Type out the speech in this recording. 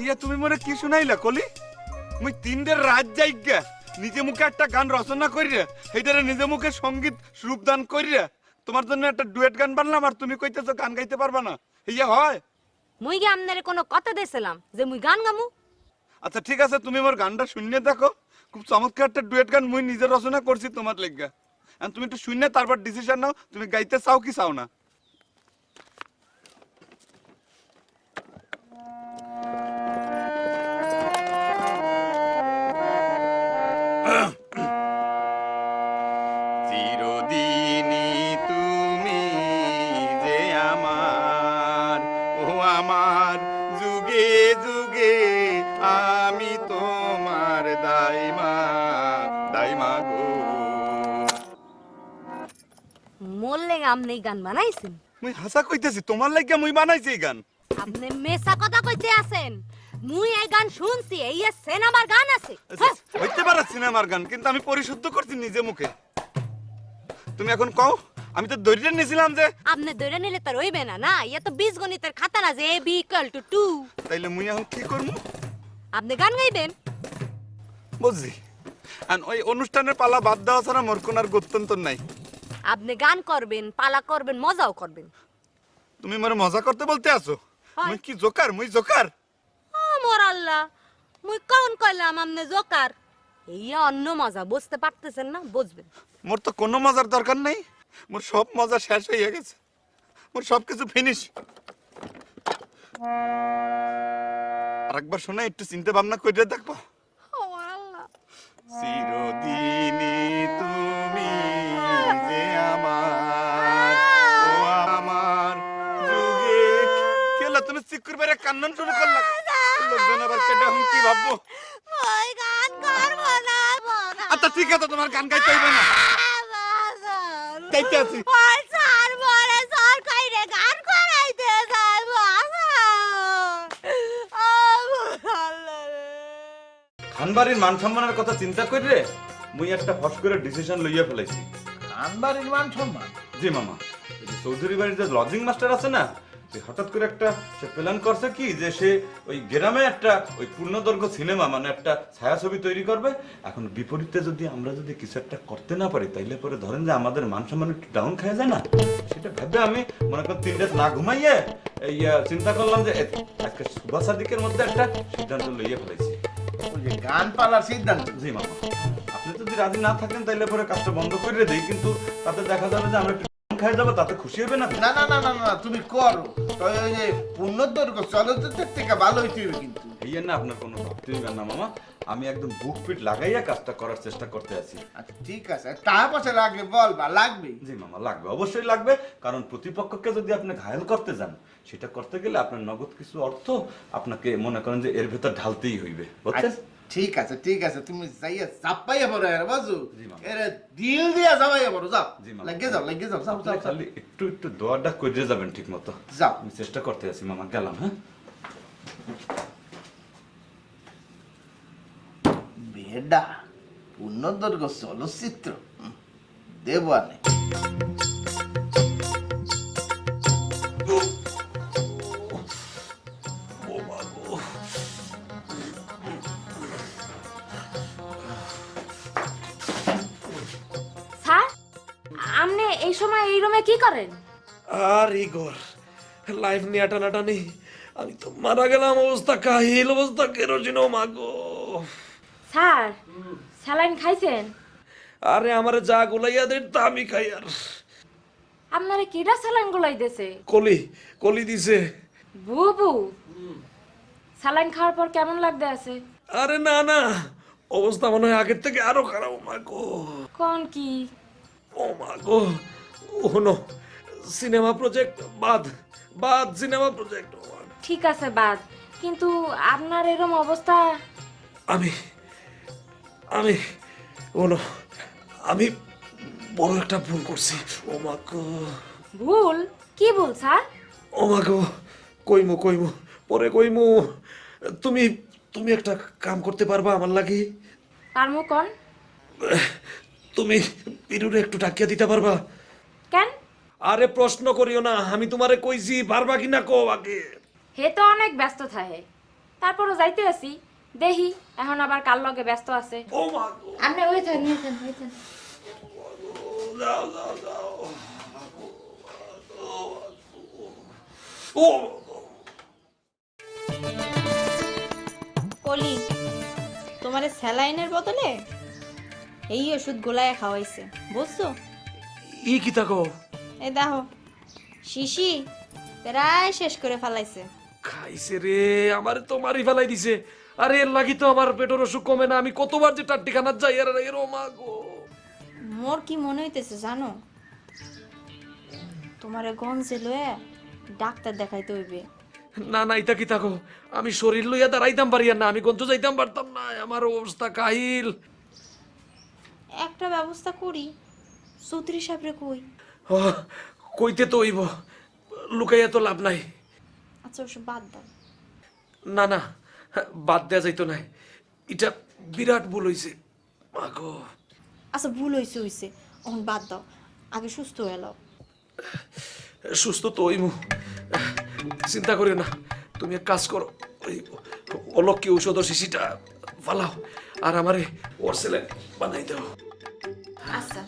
ইয়া তুমি মনে কি শুনাইলা কলি? মুই তিনটের রাত যাইগা নিজে মুখে একটা গান রচনা করিয়া সেইটারে নিজে মুখে সংগীত রূপদান করিয়া তোমার জন্য একটা ডুয়েট গান বানলাম আর তুমি কইতেছো গান গাইতে পারবা না। ইয়া হয়? মুই কি আপনারে কোনো কথা দিয়েছিলাম যে মুই গান গামু। আচ্ছা ঠিক আছে তুমি আমার গানটা শুনে দেখো। খুব চমৎকার একটা ডুয়েট গান মুই নিজে রচনা করছি তোমার লেগা তুমি একটু শুনে তারপর ডিসিশন নাও তুমি গাইতে চাও কি চাও না। চিরদিনই তুমি যে আমার ও আমার যুগে যুগে আমি তোমার দাইমা দাইমা গো। মরলে আপনি গান বানাইছেন? মুই হাসা কইতেছি তোমার লাগিয়া মুই বানাইছি এই গান। আপনি মেসা কথা কইতে আছেন। মুই এই গান শুনছি এই সিনেমার গান আছে। হ্যাঁ। হইতে পারে সিনেমার গান কিন্তু আমি পরিশুদ্ধ করছি নিজে মুখে। তুমি এখন কও আমি তো দৈর্য নিয়েছিলাম যে। আপনি ধরে নিলে তো রইবে না না ইয়ে তো বীজগণিতের খাতা না যে A B equal to two তাইলে মুই এখন কি করব আপনি গান গাইবেন? বুঝছি। আর ওই অনুষ্ঠানের পালা বাদ দেওয়া ছাড়া মোর কোন আর গত্যন্তর নাই। আপনি গান করবেন পালা করবেন মজাও করবেন। তুমি মোর মজা করতে বলতে আছো। মুই কি জোকার মুই জোকার? মোর আল্লাহ মুই কখন কইলাম আপনি জোকার। এই অন্য মজা বুঝতে পারতেছেন না বুঝবেন। মোর তো কোনো মজার দরকার নেই। মোর সব মজা শেষ হয়ে গেছে। মোর সব কিছু ফিনিশ আরেকবার শোনা একটু চিন্তা ভাবনা করে দেখব। চিরদিনই তুমি যে আমার ও আমার যুগে। কেলা তুমি চিকুর বেড়ে কান্নন শুরু করলা। লোকজন আবার কেটে এখন কি ভাববো ওই গান করব না আচ্ছা ঠিক আছে তোমার গান গাইতে হইবে না। গাইতে আছি। স্যার বলে স্যার কইরে গান করাইতে স্যার খানবাড়ির মান সম্মানের কথা চিন্তা করে মুই একটা ফস করে ডিসিশন লইয়া ফেলাইছি। খানবাড়ির মান সম্মান? জি মামা চৌধুরী বাড়ির যে লজিং মাস্টার আছে না হঠাৎ করে একটা সে প্ল্যান করছে কি যে সে ওই গ্রামে একটা ওই পূর্ণদৈর্ঘ্য সিনেমা মানে একটা ছায়াছবি তৈরি করবে। এখন বিপরীতে যদি আমরা যদি কিছু একটা করতে না পারি তাইলে পরে ধরেন যে আমাদের মান সম্মান একটু ডাউন খাওয়া যায় না? সেটা ভেবে আমি মনে করেন তিন রাত না ঘুমাইয়ে এই চিন্তা করলাম যে আজকে সুভাষ সাদিকের মধ্যে একটা সিদ্ধান্ত লইয়া যে গান পালার সিদ্ধান্ত। জি মামা। আপনি যদি রাজি না থাকেন তাইলে পরে কাজটা বন্ধ করে দেই কিন্তু তাতে দেখা যাবে যে আমরা খাই যাব তাতে খুশি হবে না? না না না না না তুমি করো। তবে ওই যে পূর্ণদৈর্ঘ্য চলচ্চিত্রের থেকে ভালো হইতে হবে কিন্তু। এই না আপনার কোনো ভাবতে হবে না মামা। আমি একদম বুক পিট লাগাইয়া কাজটা করার চেষ্টা করতে আছি। আচ্ছা ঠিক আছে। টাকা পাশে লাগবে বল বা লাগবে। জি মামা লাগবে অবশ্যই লাগবে। কারণ প্রতিপক্ষকে যদি আপনি ঘায়ল করতে যান সেটা করতে গেলে আপনার নগদ কিছু অর্থ আপনাকে মনে করেন যে এর ভেতর ঢালতেই হইবে। বুঝছেন? আচ্ছা, ঠিক আছে ঠিক আছে তুমি যাইয়া চাপাইয়া পড়ো এর বাজু। এর দিল দিয়া যাবাইয়া পড়ো যাও। লাগিয়ে যাও লাগিয়ে যাও যাও যাও। খালি একটু একটু দোয়াটা করে যাবেন ঠিক মতো যাও আমি চেষ্টা করতে আছি মামা গেলাম হ্যাঁ বেডা পূর্ণদৈর্ঘ্য চলচ্চিত্র হুম, এই সময় এই রুমে কি করেন? আর ইগর লাইফ নিয়ে টানাটানি। আমি তো মারা গেলাম অবস্থা কাহিল অবস্থা কেরোজিন মাগো স্যার স্যালাইন খাইছেন? আরে আমারে যা গুলাইয়া দেন তা আমি খাই আর। আপনারে কিডা স্যালাইন গুলাই দিছে? কলি কলি দিছে। বুবু স্যালাইন খাওয়ার পর কেমন লাগতে আছে? আরে না না অবস্থা মনে হয় আগের থেকে আরও খারাপ মাগো কোন কি? ও মাগো ও নো। সিনেমা প্রজেক্ট বাদ বাদ সিনেমা প্রজেক্ট ঠিক আছে বাদ। কিন্তু আপনার এরম অবস্থা? আমি আমি বলো আমি বড় একটা ভুল করছি ও মা গো। ভুল? কি ভুল স্যার? ও মা গো কইমু কইমু পরে কইমু। তুমি তুমি একটা কাম করতে পারবা আমার লাগি? পারমু কোন? তুমি পিরুরে একটু ডাকিয়া দিতে পারবা? কেন? আরে প্রশ্ন করিও না আমি তোমারে কইছি পারবা কি না কো আগে? হে তো অনেক ব্যস্ত থাকে। তারপরও যাইতে আছি। দেখি এখন আবার কার লগে ব্যস্ত আছে? ও মা গো। আপনি হয়েছেন হয়েছেন হয়েছেন যাও যাও যাও। ও কলি তোমার স্যালাইনের বদলে এই ওষুধ গোলায় খাওয়াইছে বুঝছ? ই কি থাকো এই দেখো শিশি প্রায় শেষ করে ফেলাইছে। খাইছে রে আমার তো মারি ফেলাই দিছে। আরে এর লাগি তো আমার পেটের অসুখ কমে না আমি কতবার যে টাট্টি খানার যাই আর এর মা গো। মোর কি মনে হইতেছে জানো? তোমারে গঞ্জে লয়ে ডাক্তার দেখাইতে হইবে। না না ইতা কি থাকো আমি শরীর লইয়া দাঁড়াইতাম পারি আর না আমি গঞ্জ যাইতাম পারতাম না আমার অবস্থা কাহিল। একটা ব্যবস্থা করি। চৌত্রি সাহেবরে কই? কইতে তো হইব লুকাইয়া তো লাভ নাই। আচ্ছা ওসব বাদ দাও। না না বাদ দেয়া যাইতো না এটা বিরাট ভুল হইছে। মাগো। আচ্ছা ভুল হইছে হইছে। এখন বাদ দাও। আগে সুস্থ হয়ে লও। সুস্থ তো হইমু। চিন্তা করিও না। তুমি এক কাজ করো ওই অলক্ষী ঔষধ শিশিটা ফালাও। আর আমারে ওর সেলে বানাই দাও। আচ্ছা।